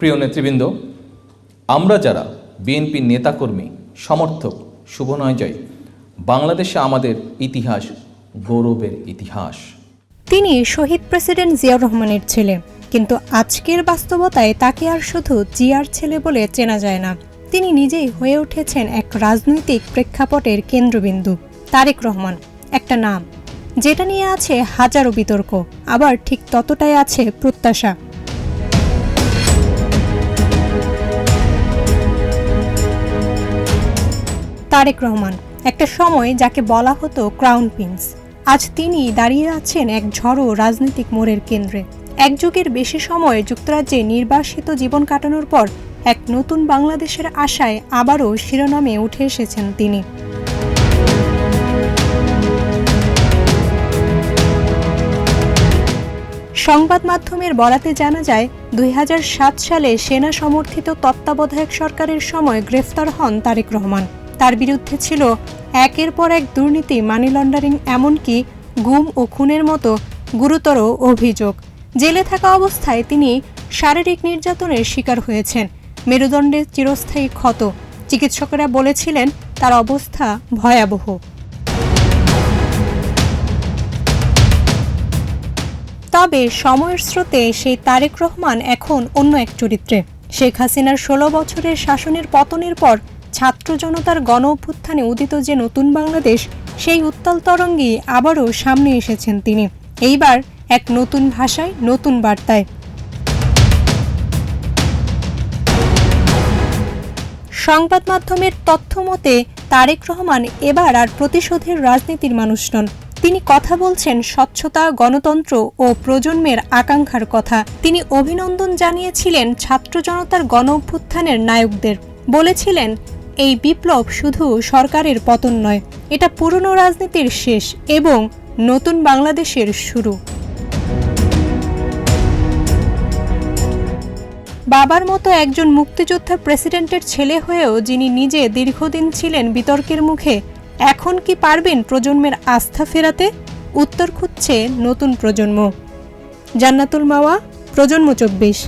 প্রিয় নেতৃবৃন্দ, আমরা যারা বিএনপির নেতাকর্মী, সমর্থক শুভনয় জয় বাংলাদেশে আমাদের ইতিহাস গৌরবের ইতিহাস। তিনি শহীদ প্রেসিডেন্ট জিয়াউর রহমানের ছেলে, কিন্তু আজকের বাস্তবতায় তাকে আর শুধু জিয়ার ছেলে বলে চেনা যায় না। তিনি নিজেই হয়ে উঠেছেন এক রাজনৈতিক প্রেক্ষাপটের কেন্দ্রবিন্দু, তারেক রহমান। একটা নাম, যেটা নিয়ে আছে হাজারো বিতর্ক, আবার ঠিক ততটাই আছে প্রত্যাশা। তারেক রহমান, একটা সময় যাকে বলা হতো ক্রাউন প্রিন্স আজ তিনি দাঁড়িয়ে আছেন এক ঝড়ো রাজনৈতিক মোড়ের কেন্দ্রে। এক যুগের বেশি সময় যুক্তরাজ্যে নির্বাসিত জীবন কাটানোর পর এক নতুন বাংলাদেশের আশায় আবারও শিরোনামে উঠে এসেছেন তিনি। সংবাদ মাধ্যমের বরাতে জানা যায়, দুই হাজার সাত সালে সেনা সমর্থিত তত্ত্বাবধায়ক সরকারের সময় গ্রেফতার হন তারেক রহমান। তার বিরুদ্ধে ছিল একের পর এক দুর্নীতি মানি লন্ডারিং এমনকি গুম ও খুনের মতো গুরুতর অভিযোগ। জেলে থাকা অবস্থায় তিনি শারীরিক নির্যাতনের শিকার হয়েছেন। মেরুদণ্ডে চিরস্থায়ী ক্ষত। চিকিৎসকেরা বলেছিলেন, তার অবস্থা ভয়াবহ। তবে সময়ের স্রোতে সেই তারেক রহমান এখন অন্য এক চরিত্রে। শেখ হাসিনার ষোলো বছরের শাসনের পতনের পর ছাত্র জনতার গণ অভ্যুত্থানে উদিত যে নতুন বাংলাদেশ, সেই উত্তাল তরঙ্গেই আবারও সামনে এসেছেন তিনি। এইবার এক নতুন ভাষায়, নতুন বার্তায়। সংবাদ মাধ্যমের তথ্য মতে, তারেক রহমান এবার আর প্রতিশোধের রাজনীতির মানুষ নন। তিনি কথা বলছেন স্বচ্ছতা, গণতন্ত্র ও প্রজন্মের আকাঙ্ক্ষার কথা। তিনি অভিনন্দন জানিয়েছিলেন ছাত্র জনতার গণ অভ্যুত্থানের নায়কদের। বলেছিলেন এই বিপ্লব শুধু সরকারের পতন নয়, এটা পুরনো রাজনীতির শেষ এবং নতুন বাংলাদেশের শুরু। বাবার মতো একজন মুক্তিযোদ্ধা প্রেসিডেন্টের ছেলে হয়েও যিনি নিজে দীর্ঘদিন ছিলেন বিতর্কের মুখে, এখন কি পারবেন প্রজন্মের আস্থা ফেরাতে? উত্তর খুঁজছে নতুন প্রজন্ম। জান্নাতুল মাওয়া, প্রজন্ম চব্বিশ।